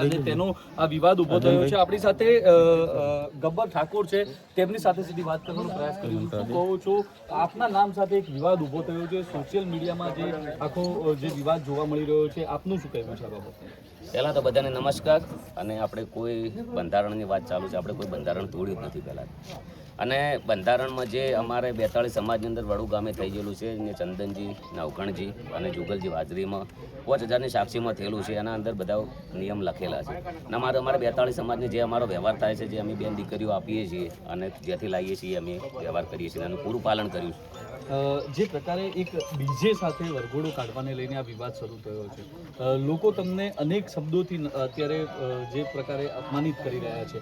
અને તેનો આ વિવાદ ઊભો થયો છે. આપણી સાથે ગબ્બર ઠાકોર છે. તેમની સાથે સીધી વાત કરવાનો પ્રયાસ કર્યો શું કહો છો? આપના નામ સાથે એક વિવાદ ઊભો થયો છે. સોશિયલ મીડિયામાં જે આખો જે વિવાદ જોવા મળી રહ્યો છે આપનું શું કહેવું છે બાબતે? પહેલાં તો બધાને નમસ્કાર અને આપણે કોઈ બંધારણની વાત ચાલુ છે. આપણે કોઈ બંધારણ તોડ્યું નથી પહેલાં. અને બંધારણમાં જે અમારે બેતાળીસ સમાજની અંદર વડુ ગામે થઈ ગયેલું છે ને ચંદનજી નવકણજી અને જુગલજી હાજરીમાં પાંચ હજારની સાક્ષીમાં થયેલું છે એના અંદર બધા નિયમ લખેલા છે. અને અમારે અમારે બેતાળીસ સમાજને જે અમારો વ્યવહાર થાય છે જે અમે બેન દીકરીઓ આપીએ છીએ અને જેથી લાવીએ છીએ અમે વ્યવહાર કરીએ છીએ એનું પૂરું પાલન કર્યું છે. જે પ્રકારે એક ડીજે સાથે વરઘોડો કાઢવાને લઈને આ વિવાદ શરૂ થયો છે. લોકો તમને અનેક શબ્દોથી અત્યારે જે પ્રકારે અપમાનિત કરી રહ્યા છે.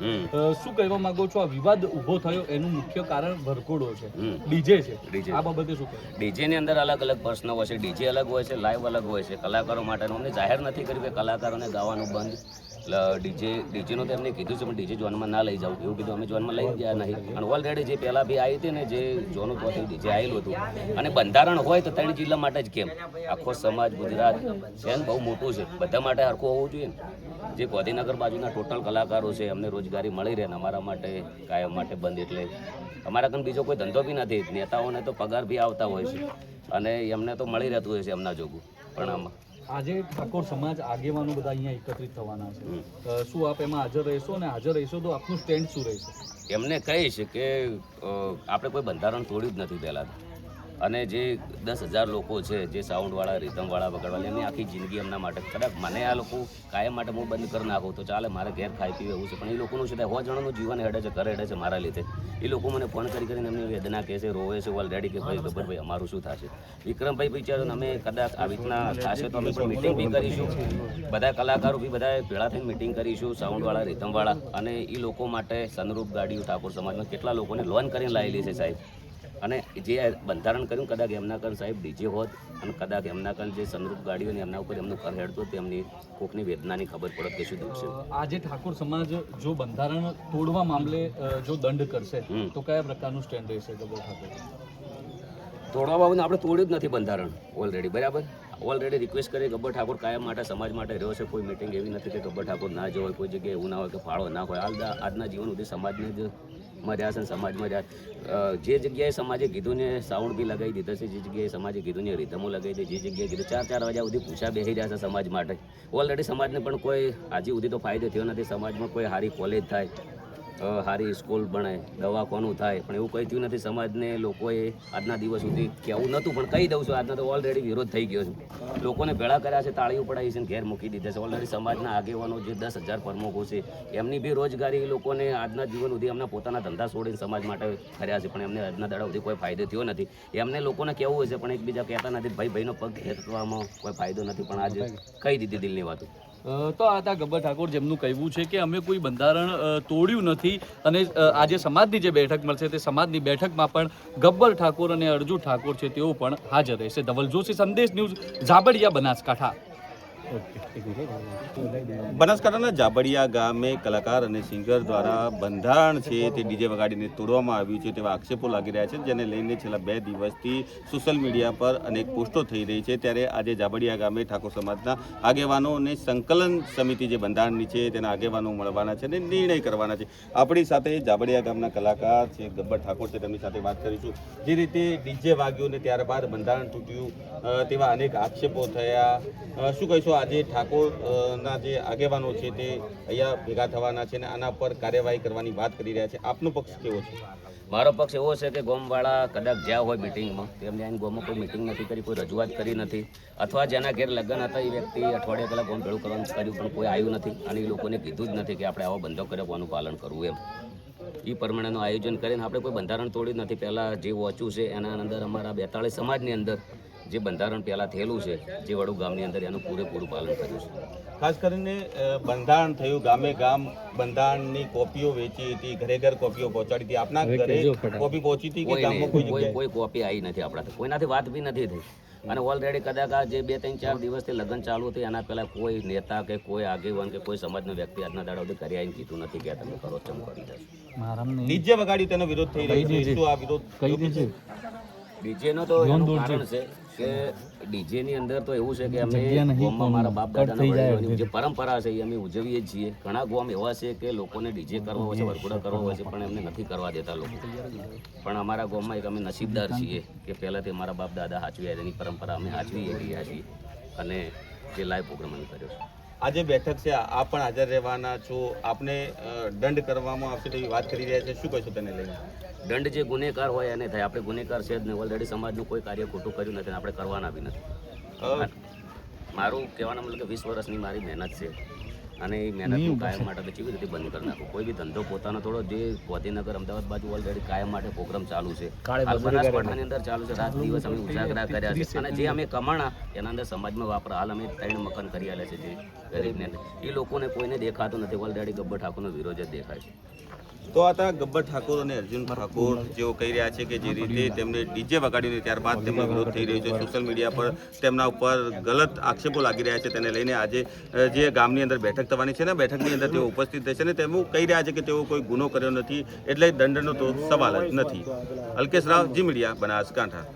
શું કહેવા માંગો છો? આ વિવાદ ઊભો થયો એનું મુખ્ય કારણ વરઘોડો છે. ડીજે છે. ડીજે. આ બાબતે શું કહેવું ડીજેની અંદર અલગ અલગ પ્રશ્નો હોય છે. ડીજે અલગ હોય છે લાઈવ અલગ હોય છે. કલાકારો માટે અમને જાહેર નથી કર્યું કે કલાકારોને ગાવાનું બંધ. ડીજે, ડીજેનું તો એમને કીધું છે, પણ ડીજે જોનમાં ના લઈ જાવ એવું કીધું અમે જોનમાં લઈ ગયા નહીં. અને ઓલરેડી જે પહેલાં બી આવી હતી ને, જે જોનું પોતે ડીજે આવેલું હતું. અને બંધારણ હોય તો ત્રણ જિલ્લા માટે જ કેમ? આખો સમાજ, ગુજરાત, છે બહુ મોટું છે. બધા માટે હરખું હોવું જોઈએ ને. જે ગાંધીનગર બાજુના ટોટલ કલાકારો છે એમને રોજગારી મળી રહે ને અમારા માટે, કાયમ માટે બંધ એટલે. અમારા કંઈ બીજો કોઈ ધંધો બી નથી. નેતાઓને તો પગાર બી આવતા હોય છે. અને એમને તો મળી રહેતું હોય છે એમના જોગું. પણ આમાં આજે ઠાકોર સમાજ આગેવાનો બધા અહીંયા એકત્રિત થવાના છે. શું આપ એમાં હાજર રહેશો અને હાજર રહેશો તો આપનું સ્ટેન્ડ શું રહેશે? એમને કહીશ કે આપણે કોઈ બંધારણ તોડ્યું જ નથી પહેલાં અને જે દસ હજાર લોકો છે, જે સાઉન્ડવાળા રિધમવાળા વગાડવાળા એમની આખી જિંદગી એમના માટે કદાચ મને આ લોકો કાયમ માટે હું બંધ કરી નાખું તો ચાલે, મારે ઘેર ખાઈ પીવે એવું છે. પણ એ લોકોનું છે સો જણાનું જીવન હેડે છે, ઘરે હેડે છે મારા લીધે. એ લોકો મને ફોન કરી કરીને એમની વેદના કહે છે, રોવે છે ઓલરેડી કે ભાઈ ગબ્બર ભાઈ, અમારું શું થશે? વિક્રમભાઈ વિચારો અમે કદાચ આવી રીતના થશે તો અમે પણ મિટિંગ બી કરીશું. બધા કલાકારો બી બધા ભેળા થઈને મિટિંગ કરીશું સાઉન્ડવાળા રિધમવાળા અને એ લોકો માટે સનરૂપ ગાડીઓ ઠાકોર સમાજમાં કેટલા લોકોને લોન કરીને લાવેલી છે સાહેબ. અને જે બંધારણ કર્યું કદાચ એમના કણ સાહેબ ડીજે હોત અને કદાચ એમના કણ જે સનરૂપ ગાડીઓ ને એમના ઉપર એમનું કર હેડતું તેમની કોકની વેદનાની ખબર પડત કે શું દુઃખ આજે ઠાકોર સમાજ જો બંધારણ તોડવા મામલે જો દંડ કરશે તો કયા પ્રકારનું સ્ટેન્ડ રહેશે ઠાકોર તોડવા બાબતને આપણે તોડ્યું જ નથી બંધારણ ઓલરેડી બરાબર? ઓલરેડી રિક્વેસ્ટ કરી ગબ્બર ઠાકોર કાયમ માટે, સમાજ માટે રહ્યો છે. કોઈ મિટિંગ એવી નથી કે ગબ્બર ઠાકોર ના જ હોય કોઈ જગ્યાએ એવું ના હોય કે ફાળો ના હોય. હાલ આજના જીવન સુધી સમાજને જ મર્યા છે ને સમાજમાં રહ્યા. જે જગ્યાએ સમાજે કીધું ને સાઉન્ડ બી લગાવી દીધા છે, જે જગ્યાએ સમાજે કીધું ને રીધમો લગાવી દે જે જગ્યાએ કીધું ચાર ચાર વાગ્યા સુધી પૂછા બેસી રહ્યા છે સમાજ માટે. ઓલરેડી સમાજને પણ કોઈ આજે સુધી તો ફાયદો થયો નથી. સમાજમાં કોઈ સારી કોલેજ થાય સારી સ્કૂલ ભણે દવાખાનું થાય, પણ એવું કંઈ થયું નથી સમાજને, લોકોએ આજના દિવસ સુધી કહેવું નહોતું, પણ કહી દઉં છું, આજના તો ઓલરેડી વિરોધ થઈ ગયો છે. લોકોને ભેળા કર્યા છે, તાળીઓ પડાવી છે ઘેર મૂકી દીધા છે. ઓલરેડી સમાજના આગેવાનો જે દસ હજાર પ્રમુખો છે, એમની બી રોજગારી લોકોને આજના જીવન સુધી એમના પોતાના ધંધા છોડીને સમાજ માટે કર્યા છે, પણ એમને આજના દાડા સુધી કોઈ ફાયદો થયો નથી. એમને લોકોને કહેવું હોય છે, પણ એકબીજા કહેતા નથી, ભાઈ, ભાઈનો પગ ખેંચવામાં કોઈ ફાયદો નથી, પણ આજે કહી દીધી દિલની વાતો. તો આ હતા ગબ્બર ઠાકોર જેમનું કહેવું છે કે અમે કોઈ બંધારણ તોડ્યું નથી અને આજે સમાજની જે બેઠક મળશે તે સમાજની બેઠકમાં પણ ગબ્બર ઠાકોર અને અર્જુ ઠાકોર છે તેઓ પણ હાજર રહેશે. ધવલ જોશી સંદેશ ન્યૂઝ, ઝાબડિયા બનાસકાંઠા. બનાસકાંઠાના જાબડિયા ગામે કલાકાર અને સિંગર દ્વારા બંધારણ છે તે ડીજે વગાડીને તોડવામાં આવ્યું છે તેવા આક્ષેપો લાગી રહ્યા છે જેને લઈને છેલ્લા બે દિવસથી સોશિયલ મીડિયા પર અનેક પોસ્ટો થઈ રહી છે. ત્યારે આજે જાબડિયા ગામે ઠાકોર સમાજના આગેવાનો અને સંકલન સમિતિ જે બંધારણની છે તેના આગેવાનો મળવાના છે અને નિર્ણય કરવાના છે. આપણી સાથે જાબડિયા ગામના કલાકાર છે ગબ્બર ઠાકોર છે. તેમની સાથે વાત કરીશું. જે રીતે ડીજે વાગ્યું ને ત્યારબાદ બંધારણ તૂટ્યું તેવા અનેક આક્ષેપો થયા. શું કહીશું? આજે ઠાકોરના જે આગેવાનો છે તે અહીંયા ભેગા થવાના છે અને આના પર કાર્યવાહી કરવાની વાત કરી રહ્યા છે. આપનો પક્ષ કેવો છે? મારો પક્ષ એવો છે કે ગોમવાળા કદાચ જ્યાં હોય મિટિંગમાં તેમને આઈને ગોમમાં કોઈ મિટિંગ નથી કરી, કોઈ રજૂઆત કરી નથી. અથવા જેના ઘેર લગ્ન હતા, એ વ્યક્તિ અઠવાડિયા પહેલાં ગોમ ભેળું કરવાનું કર્યું, પણ કોઈ આવ્યું નથી. અને એ લોકોને કીધું જ નથી કે આપણે આવો બંધો કર્યો, કોનું પાલન કરવું એમ. એ પ્રમાણેનું આયોજન કરીને આપણે કોઈ બંધારણ તોડ્યું નથી. પહેલાં જે વોચ્યું છે, એના અંદર અમારા બેતાળીસ સમાજની અંદર જે બંધારણ પહેલાં થયેલું છે જે વડુ ગામની અંદર એનું પૂરેપૂરું પાલન કર્યું છે. ખાસ કરીને બંધારણ થયું ગામે ગામ બંધારણની કોપીઓ વેચી હતી ઘરે ઘર કોપીઓ પહોંચાડી હતી. આપના ઘરે કોપી પહોંચી હતી કે કોઈ ગામમાં કોઈ કોઈ કોપી આવી નથી આપણાથી. કોઈનાથી વાત બી નથી થઈ. અને ઓલરેડી કદાચ આ જે બે ત્રણ ચાર દિવસથી લગ્ન ચાલુ હતી એના પહેલાં કોઈ નેતા કે કોઈ આગેવાન કે કોઈ સમાજનો વ્યક્તિ આજના દાડા સુધી કરી આવીને કીધું નથી કે તમે કરો ચમ કરી દેશો ડીજે વગાડ્યું તેનો વિરોધ થઈ રહ્યો છે શું આ વિરોધ કઈ ડીજે ડીજેનો તો એનું કારણ છે. કે ડીજે ની અંદર તો એવું છે કે અમે ગોમમાં મારા બાપ દાદાના જે પરંપરા છે એ અમે ઉજવીએ છીએ. ઘણા ગોમ એવા છે કે લોકોને ડીજે કરવો હોય છે વરઘોડા કરવો હોય છે પણ એમને નથી કરવા દેતા લોકો. પણ અમારા ગોમમાં એક અમે નસીબદાર છીએ કે પહેલાંથી અમારા બાપ દાદા સાચવી એની પરંપરા અમે હાચવી રહ્યા છીએ અને જે લાઈવ પ્રોગ્રામ અમે કર્યો છે. આજે બેઠક છે આપ પણ હાજર રહેવાના છો. આપને દંડ કરવામાં આવશે તેવી વાત કરી રહ્યા છે. શું કહેશો તેને લઈને? દંડ જે ગુનેગાર હોય એને થાય. આપણે ગુનેગાર છે જ નહીં. ઓલરેડી સમાજનું કોઈ કાર્ય ખોટું કર્યું નથી આપણે કરવાના બી નથી. મારું કહેવાનો મતલબ કે વીસ વર્ષની મારી મહેનત છે. અને એ મહેનતનું કાયમ માટે તો કેવી રીતે બંધ કરી નાખું? કોઈ બી ધંધો પોતાનો થોડો જે ગોધીનગર અમદાવાદ બાજુ ઓલરેડી કાયમ માટે પ્રોગ્રામ ચાલુ છે. બનાસકાંઠાની અંદર ચાલુ છે. રાત દિવસ અમે ઉજાગરા કર્યા છે. અને જે અમે કમાણા એના અંદર સમાજમાં વાપરા. હાલ અમે ત્રણ મકાન કરી આલે છે જે ગરીબને. એ લોકોને કોઈને દેખાતું નથી. ઓલરેડી ગબ્બર ઠાકોરનો વિરોધ જ દેખાય છે. તો આ ગબ્બર ઠાકોર અને અર્જુન ઠાકોર જેઓ કહી રહ્યા છે કે જે રીતે તેમને ડીજે વગાડ્યું ત્યારબાદ તેમનો વિરોધ થઈ રહ્યો છે. સોશિયલ મીડિયા પર તેમના ઉપર ગલત આક્ષેપો લાગી રહ્યા છે. તેને લઈને આજે જે ગામની અંદર બેઠક થવાની છે ને બેઠકની અંદર તેઓ ઉપસ્થિત રહેશે ને તેમ કહી રહ્યા છે કે તેઓ કોઈ ગુનો કર્યો નથી એટલે દંડનો તો સવાલ જ નથી. અલ્કેશ રાવ જી મીડિયા બનાસકાંઠા.